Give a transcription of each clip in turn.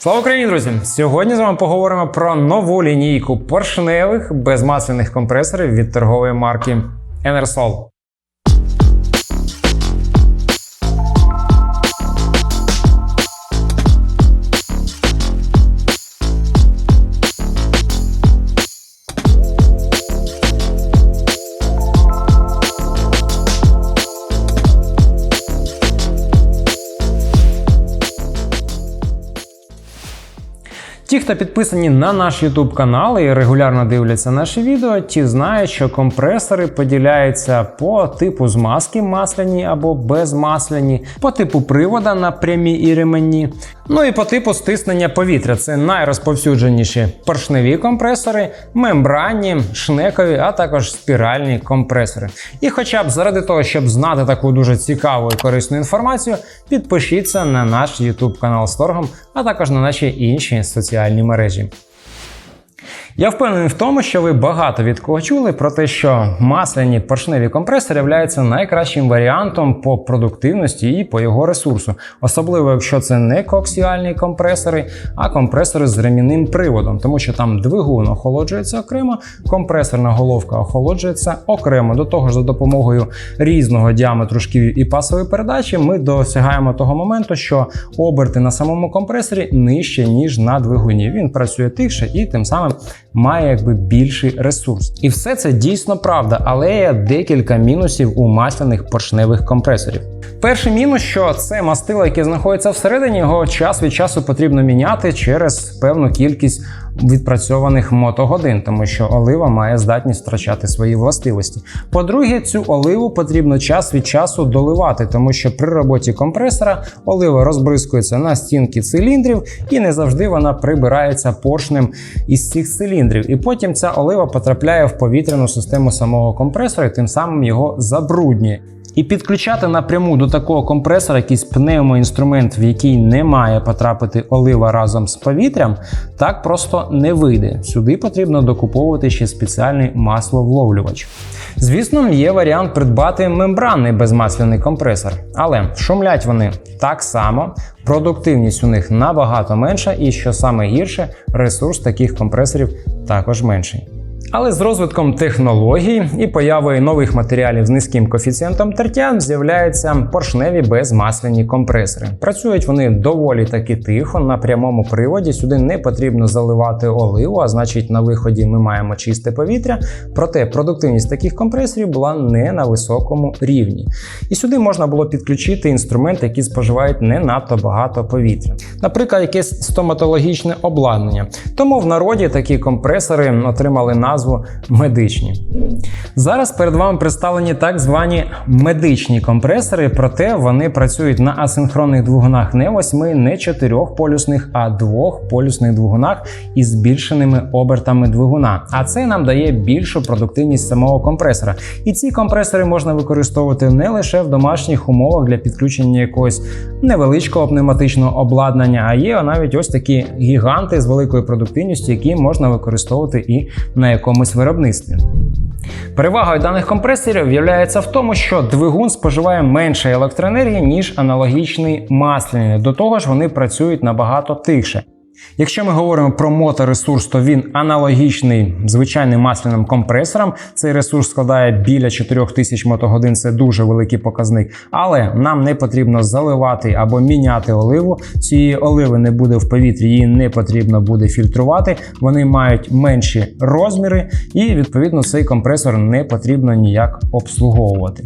Слава Україні, друзі! Сьогодні з вами поговоримо про нову лінійку поршневих безмасляних компресорів від торгової марки Enersol. Ті, хто підписані на наш YouTube канал і регулярно дивляться наші відео, ті знають, що компресори поділяються по типу змазки масляні або безмасляні, по типу привода на прямі і ременні, ну і по типу стиснення повітря. Це найрозповсюдженіші поршневі компресори, мембранні, шнекові, а також спіральні компресори. І хоча б заради того, щоб знати таку дуже цікаву і корисну інформацію, підпишіться на наш YouTube канал з торгом, а також на наші інші соціальні мережі. Я впевнений в тому, що ви багато від кого чули про те, що масляні поршневі компресори являються найкращим варіантом по продуктивності і по його ресурсу, особливо якщо це не коаксіальні компресори, а компресори з ремінним приводом, тому що там двигун охолоджується окремо, компресорна головка охолоджується окремо. До того ж, за допомогою різного діаметру шків і пасової передачі ми досягаємо того моменту, що оберти на самому компресорі нижче ніж на двигуні. Він працює тихше і тим самим має якби більший ресурс. І все це дійсно правда, але є декілька мінусів у масляних поршневих компресорів. Перший мінус, що це мастило, яке знаходиться всередині, його час від часу потрібно міняти через певну кількість відпрацьованих мотогодин, тому що олива має здатність втрачати свої властивості. По-друге, цю оливу потрібно час від часу доливати, тому що при роботі компресора олива розбризкується на стінки циліндрів і не завжди вона прибирається поршнем із цих циліндрів. І потім ця олива потрапляє в повітряну систему самого компресора, і тим самим його забруднює. І підключати напряму до такого компресора якийсь пневмоінструмент, в який не має потрапити олива разом з повітрям, так просто не вийде. Сюди потрібно докуповувати ще спеціальний масловловлювач. Звісно, є варіант придбати мембранний безмасляний компресор, але шумлять вони так само, продуктивність у них набагато менша, і що саме гірше, ресурс таких компресорів також менший. Але з розвитком технологій і появою нових матеріалів з низьким коефіцієнтом тертя з'являються поршневі безмасляні компресори. Працюють вони доволі таки тихо на прямому приводі. Сюди не потрібно заливати оливу, а значить на виході ми маємо чисте повітря. Проте продуктивність таких компресорів була не на високому рівні. І сюди можна було підключити інструменти, які споживають не надто багато повітря. Наприклад, якесь стоматологічне обладнання. Тому в народі такі компресори отримали назву назву медичні. Зараз перед вами представлені так звані медичні компресори, проте вони працюють на асинхронних двигунах не восьми, не чотирьохполюсних, а двохполюсних двигунах із збільшеними обертами двигуна. А це нам дає більшу продуктивність самого компресора. І ці компресори можна використовувати не лише в домашніх умовах для підключення якогось невеличкого пневматичного обладнання, а є навіть ось такі гіганти з великою продуктивністю, які можна використовувати і на якомусь виробництві. Перевагою даних компресорів являється в тому, що двигун споживає менше електроенергії, ніж аналогічний масляний. До того ж, вони працюють набагато тихше. Якщо ми говоримо про моторесурс, то він аналогічний звичайним масляним компресорам. Цей ресурс складає біля 4000 мотогодин, це дуже великий показник. Але нам не потрібно заливати або міняти оливу. Цієї оливи не буде в повітрі, її не потрібно буде фільтрувати. Вони мають менші розміри, і відповідно цей компресор не потрібно ніяк обслуговувати.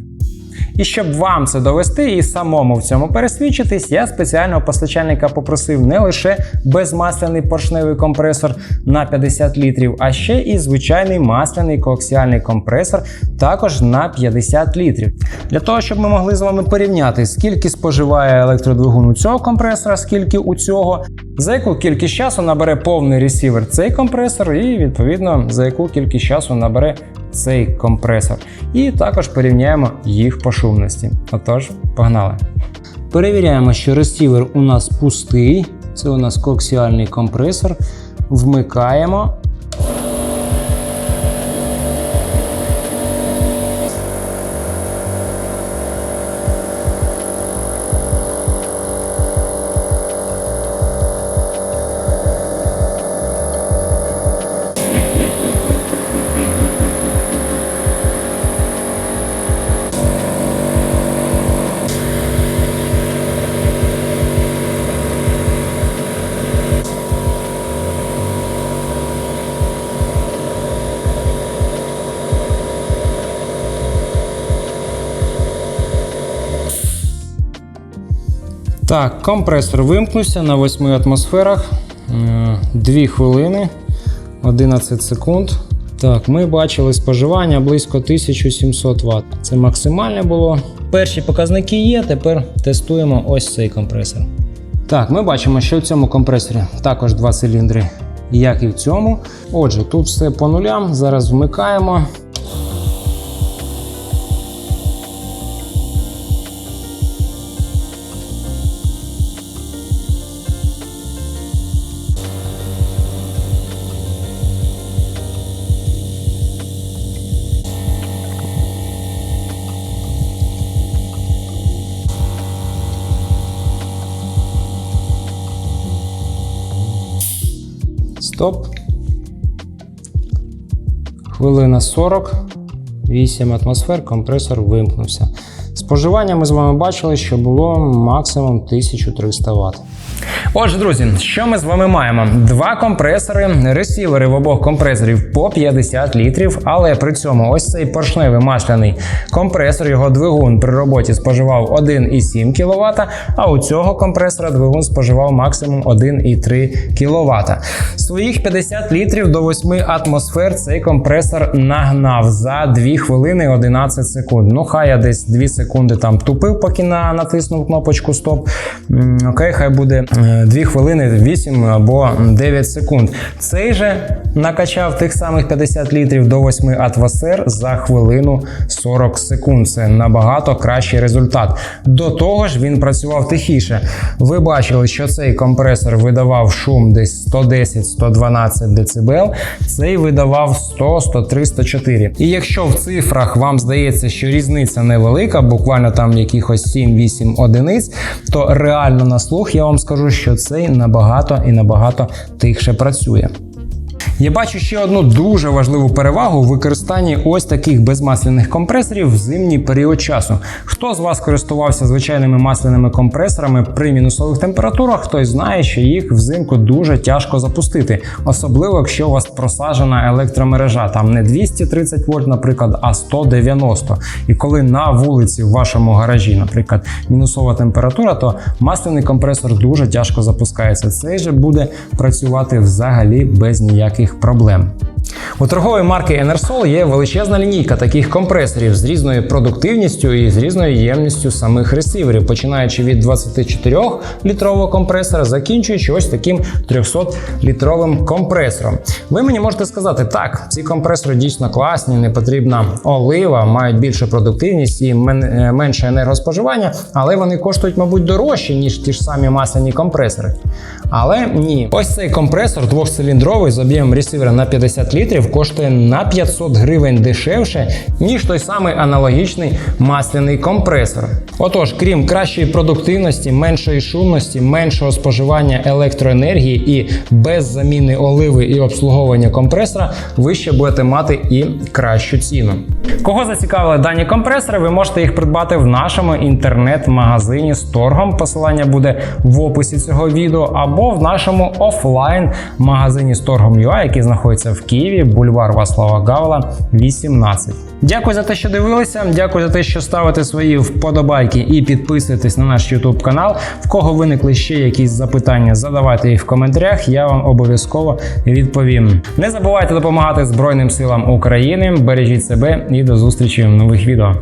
І щоб вам це довести і самому в цьому пересвідчитись, я спеціального постачальника попросив не лише безмасляний поршневий компресор на 50 літрів, а ще і звичайний масляний коаксіальний компресор, також на 50 літрів. Для того, щоб ми могли з вами порівняти, скільки споживає електродвигун у цього компресора, скільки у цього, за яку кількість часу набере повний ресівер цей компресор, і відповідно за яку кількість часу набере цей компресор. І також порівняємо їх по шумності. Отож, погнали. Перевіряємо, що ресівер у нас пустий. Це у нас коаксіальний компресор. Вмикаємо. Так, компресор вимкнувся на 8 атмосферах. 2 хвилини, 11 секунд. Так, ми бачили споживання близько 1700 Вт. Це максимальне було. Перші показники є, тепер тестуємо ось цей компресор. Так, ми бачимо, що в цьому компресорі також два циліндри, як і в цьому. Отже, тут все по нулям. Зараз вмикаємо. Стоп. Хвилина 40. 8 атмосфер, компресор вимкнувся. Споживання ми з вами бачили, що було максимум 1300 Вт. Отже, друзі, що ми з вами маємо? Два компресори, ресівери в обох компресорів по 50 літрів, але при цьому ось цей поршневий масляний компресор, його двигун при роботі споживав 1,7 кВт, а у цього компресора двигун споживав максимум 1,3 кВт. Своїх 50 літрів до 8 атмосфер цей компресор нагнав за 2 хвилини 11 секунд. Ну, хай я десь 2 секунди там тупив, поки на, натиснув кнопочку стоп. Окей, хай буде 2 хвилини 8 або 9 секунд. Цей же накачав тих самих 50 літрів до 8 атмосфер за хвилину 40 секунд. Це набагато кращий результат. До того ж, він працював тихіше. Ви бачили, що цей компресор видавав шум десь 110-112 дБ, цей видавав 100, 103, 104. І якщо в цифрах вам здається, що різниця невелика, буквально там якихось 7-8 одиниць, то реально на слух я вам скажу, що цей набагато і набагато тихше працює. Я бачу ще одну дуже важливу перевагу у використанні ось таких безмасляних компресорів в зимній період часу. Хто з вас користувався звичайними масляними компресорами при мінусових температурах, хтось знає, що їх взимку дуже тяжко запустити, особливо якщо у вас просаджена електромережа, там не 230 вольт, наприклад, а 190. І коли на вулиці в вашому гаражі, наприклад, мінусова температура, то масляний компресор дуже тяжко запускається. Цей же буде працювати взагалі без ніяких проблем. У торгової марки Enersol є величезна лінійка таких компресорів з різною продуктивністю і з різною ємністю самих ресіверів, починаючи від 24-літрового компресора, закінчуючи ось таким 300-літровим компресором. Ви мені можете сказати, так, ці компресори дійсно класні, не потрібна олива, мають більшу продуктивність і е, менше енергоспоживання, але вони коштують, мабуть, дорожче, ніж ті ж самі масляні компресори. Але ні, ось цей компресор двохциліндровий з об'ємом ресівера на 50 літрів коштує на 500 гривень дешевше, ніж той самий аналогічний масляний компресор. Отож, крім кращої продуктивності, меншої шумності, меншого споживання електроенергії і без заміни оливи і обслуговування компресора, ви ще будете мати і кращу ціну. Кого зацікавили дані компресори, ви можете їх придбати в нашому інтернет-магазині з торгом. Посилання буде в описі цього відео, або в нашому офлайн-магазині з торгом UA, який знаходиться в Києві, бульвар Васлава Гавла, 18. Дякую за те, що дивилися. Дякую за те, що ставите свої вподобайки і підписуєтесь на наш YouTube канал. В кого виникли ще якісь запитання, задавайте їх в коментарях. Я вам обов'язково відповім. Не забувайте допомагати Збройним силам України. Бережіть себе і до зустрічі в нових відео.